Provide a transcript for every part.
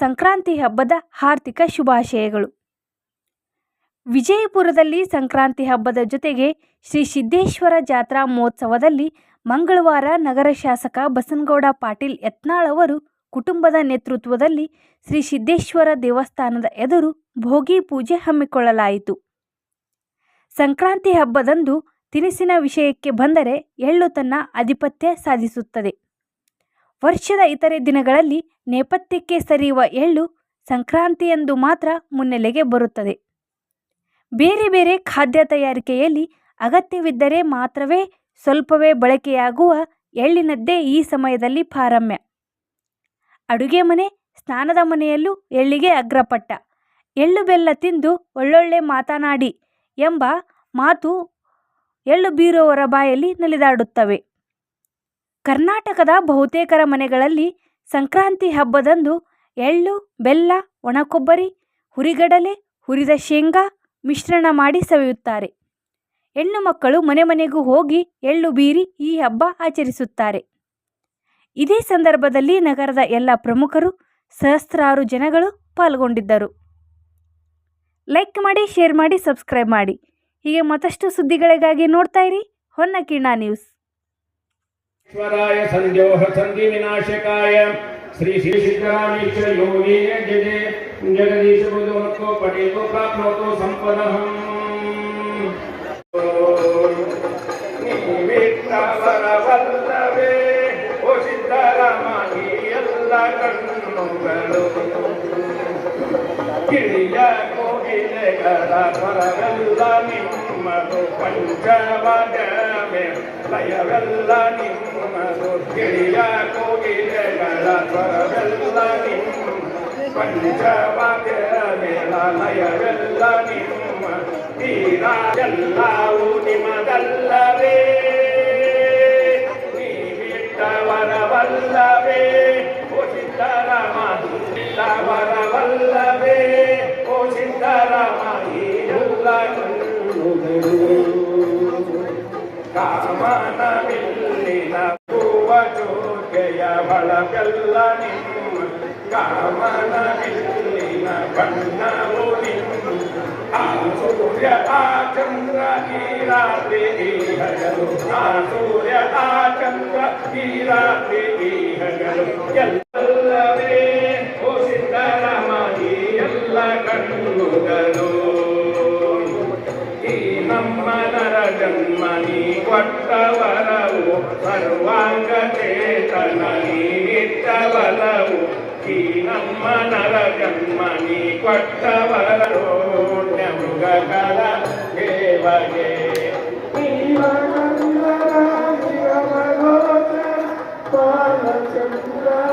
ಸಂಕ್ರಾಂತಿ ಹಬ್ಬದ ಹಾರ್ದಿಕ ಶುಭಾಶಯಗಳು. ವಿಜಯಪುರದಲ್ಲಿ ಸಂಕ್ರಾಂತಿ ಹಬ್ಬದ ಜೊತೆಗೆ ಶ್ರೀ ಸಿದ್ದೇಶ್ವರ ಜಾತ್ರಾ ಮಹೋತ್ಸವದಲ್ಲಿ ಮಂಗಳವಾರ ನಗರ ಶಾಸಕ ಬಸನಗೌಡ ಪಾಟೀಲ್ ಯತ್ನಾಳ್ ಅವರು ಕುಟುಂಬದ ನೇತೃತ್ವದಲ್ಲಿ ಶ್ರೀ ಸಿದ್ದೇಶ್ವರ ದೇವಸ್ಥಾನದ ಎದುರು ಭೋಗಿ ಪೂಜೆ ಹಮ್ಮಿಕೊಳ್ಳಲಾಯಿತು. ಸಂಕ್ರಾಂತಿ ಹಬ್ಬದಂದು ತಿನಿಸಿನ ವಿಷಯಕ್ಕೆ ಬಂದರೆ ಎಳ್ಳು ತನ್ನ ಆಧಿಪತ್ಯ ಸಾಧಿಸುತ್ತದೆ. ವರ್ಷದ ಇತರೆ ದಿನಗಳಲ್ಲಿ ನೇಪಥ್ಯಕ್ಕೆ ಸರಿಯುವ ಎಳ್ಳು ಸಂಕ್ರಾಂತಿಯಂದು ಮಾತ್ರ ಮುನ್ನೆಲೆಗೆ ಬರುತ್ತದೆ. ಬೇರೆ ಬೇರೆ ಖಾದ್ಯ ತಯಾರಿಕೆಯಲ್ಲಿ ಅಗತ್ಯವಿದ್ದರೆ ಮಾತ್ರವೇ ಸ್ವಲ್ಪವೇ ಬಳಕೆಯಾಗುವ ಎಳ್ಳಿನದ್ದೇ ಈ ಸಮಯದಲ್ಲಿ ಪಾರಮ್ಯ. ಅಡುಗೆ ಮನೆ, ಸ್ನಾನದ ಮನೆಯಲ್ಲೂ ಎಳ್ಳಿಗೆ ಅಗ್ರಪಟ್ಟ. ಎಳ್ಳು ಬೆಲ್ಲ ತಿಂದು ಒಳ್ಳೊಳ್ಳೆ ಮಾತನಾಡಿ ಎಂಬ ಮಾತು ಎಳ್ಳು ಬೀರುವವರ ಬಾಯಲ್ಲಿ ನಲಿದಾಡುತ್ತವೆ. ಕರ್ನಾಟಕದ ಬಹುತೇಕರ ಮನೆಗಳಲ್ಲಿ ಸಂಕ್ರಾಂತಿ ಹಬ್ಬದಂದು ಎಳ್ಳು, ಬೆಲ್ಲ, ಒಣಕೊಬ್ಬರಿ, ಹುರಿಗಡಲೆ, ಹುರಿದ ಶೇಂಗಾ ಮಿಶ್ರಣ ಮಾಡಿ ಸವಿಯುತ್ತಾರೆ. ಹೆಣ್ಣು ಮಕ್ಕಳು ಮನೆ ಮನೆಗೂ ಹೋಗಿ ಎಳ್ಳು ಬೀರಿ ಈ ಹಬ್ಬ ಆಚರಿಸುತ್ತಾರೆ. ಇದೇ ಸಂದರ್ಭದಲ್ಲಿ ನಗರದ ಎಲ್ಲ ಪ್ರಮುಖರು, ಸಹಸ್ರಾರು ಜನಗಳು ಪಾಲ್ಗೊಂಡಿದ್ದರು. ಲೈಕ್ ಮಾಡಿ, ಶೇರ್ ಮಾಡಿ, ಸಬ್ಸ್ಕ್ರೈಬ್ ಮಾಡಿ. ಹೀಗೆ ಮತ್ತಷ್ಟು ಸುದ್ದಿಗಳಿಗಾಗಿ ನೋಡ್ತಾ ಇರಿ ಹೊನ್ನಕಿಣ ನ್ಯೂಸ್. ईश्वराय सन्ध्योः सन्धिविनाशकाय श्री श्री सिद्धरामेश्व योगी जजे जगदीश बुधोत्को पटेतो प्राप्नोतो सम्पदम् ನಿಮಿತ್ತವರವಲ್ಲವೇ ಓ ಸಿದ್ದರಾಮನಿ ಎಲ್ಲ ಕಣ್ಣುಗಳು ಕಿಳಿಯ ಕೋಗಿಲೆಗಳ ಸ್ವರವೆಲ್ಲ ನಿಮ್ಮದು ಪಂಚವಾಗವೇ ಲಯವೆಲ್ಲ ನಿಮ್ಮದು ಕಿಳಿಯ ಕೋಗಿಲೆಗಳ ಸ್ವರವೆಲ್ಲ ನಿಮ್ಮ ಪಂಚವಾಗವೇಳ ಲಯವೆಲ್ಲ ನಿಮ್ಮ ತೀರ ಎಲ್ಲವೂ ನಿಮದಲ್ಲವೇ ನೀವಿಟ್ಟವರವಲ್ಲವೇ ಓ ಸಿದ್ದರಾಮ ಕಣ್ಣುಗಳು ಕಾಮನ ಬಿಲ್ಲಿನ ಹೂವ ಜೋಗೆಯ ಬಳಗೆಲ್ಲ ನಿಮ್ಮ ಕಾಮನ ಬಿಲ್ಲಿನ ಬಣ್ಣವು ನಿಮ್ಮ ಆ ಸೂರ್ಯ ಆ ಚಂದ್ರ ಈ ರಾತ್ರಿ ಈ ಹಗಲು ಆ ಸೂರ್ಯ ಆ ಚಂದ್ರ ಈ ರಾತ್ರಿ ಈ ಹಗಲು ಎಲ್ಲವೇ ಕೊಟ್ಟವರವು ಸರ್ವಾಂಗ ಚೇತನ ನೀನಿಟ್ಟವರವು ಈ ನಮ್ಮ ನರ ಜನ್ಮ ನೀ ಕೊಟ್ಟವರವು ಮೃಗಗಳ ದೇವಗೆ ರಾಯಗೆ ಪುರಾಣ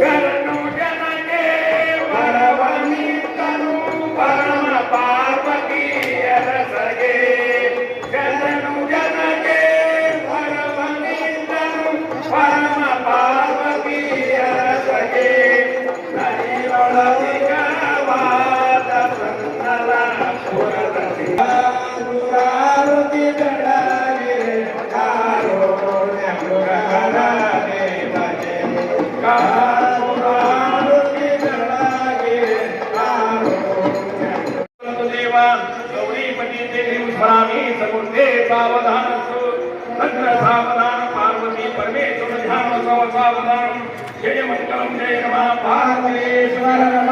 Hare सावधानस्तु तत्र सावधान पार्वती परमेश्वर ध्यान सौ सावधानम जय मंगलम जय नमः पार्वती